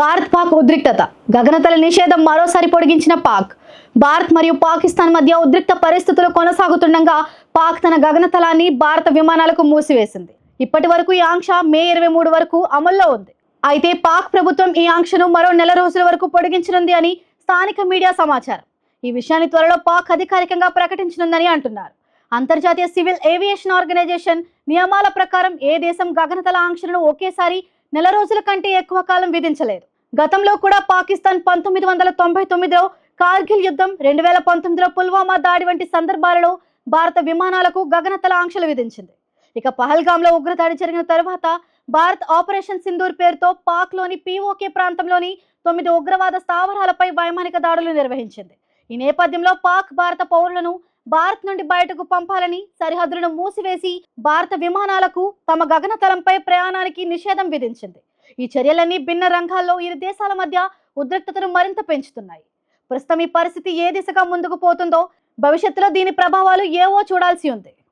భారత్ పాక్ ఉద్రిక్తత. గగనతల నిషేధం మరోసారి పొడిగించిన పాక్. భారత్ మరియు పాకిస్తాన్ మధ్య ఉద్రిక్త పరిస్థితులు కొనసాగుతుండగా పాక్ తన గగనతలాన్ని భారత విమానాలకు మూసివేసింది. ఇప్పటి వరకు ఈ ఆంక్ష మే ఇరవై మూడు వరకు అమల్లో ఉంది. అయితే పాక్ ప్రభుత్వం ఈ ఆంక్షను మరో నెల రోజుల వరకు పొడిగించనుంది అని స్థానిక మీడియా సమాచారం. ఈ విషయాన్ని త్వరలో పాక్ అధికారికంగా ప్రకటించనుందని అంటున్నారు. అంతర్జాతీయ సివిల్ ఏవియేషన్ ఆర్గనైజేషన్ నియమాల ప్రకారం ఏ దేశం గగనతల ఆంక్షలను ఒకేసారి నెల రోజుల కంటే ఎక్కువ కాలం విధించలేదు. గతంలో కూడా పాకిస్తాన్ పంతొమ్మిది వందల తొంభై తొమ్మిదిలో కార్గిల్ యుద్ధం రెండు వేల పంతొమ్మిదిలో పుల్వామా దాడి వంటి సందర్భాలలో భారత విమానాలకు గగనతల ఆంక్షలు విధించింది. ఇక పహల్గామ్లో ఉగ్రదాడి జరిగిన తరువాత భారత్ ఆపరేషన్ సింధూర్ పేరుతో పాక్లోని పీఓకే ప్రాంతంలోని తొమ్మిది ఉగ్రవాద స్థావరాలపై వైమానిక దాడులు నిర్వహించింది. ఈ నేపథ్యంలో పాక్ భారత పౌరులను భారత్ నుండి బయటకు పంపాలని సరిహద్దులను మూసివేసి భారత విమానాలకు తమ గగనతలంపై ప్రయాణానికి నిషేధం విధించింది. ఈ చర్యలన్నీ భిన్న రంగాల్లో ఇరు దేశాల మధ్య ఉద్రిక్తతను మరింత పెంచుతున్నాయి. ప్రస్తుతం ఈ పరిస్థితి ఏ దిశగా ముందుకు పోతుందో భవిష్యత్తులో దీని ప్రభావాలు ఏవో చూడాల్సి ఉంది.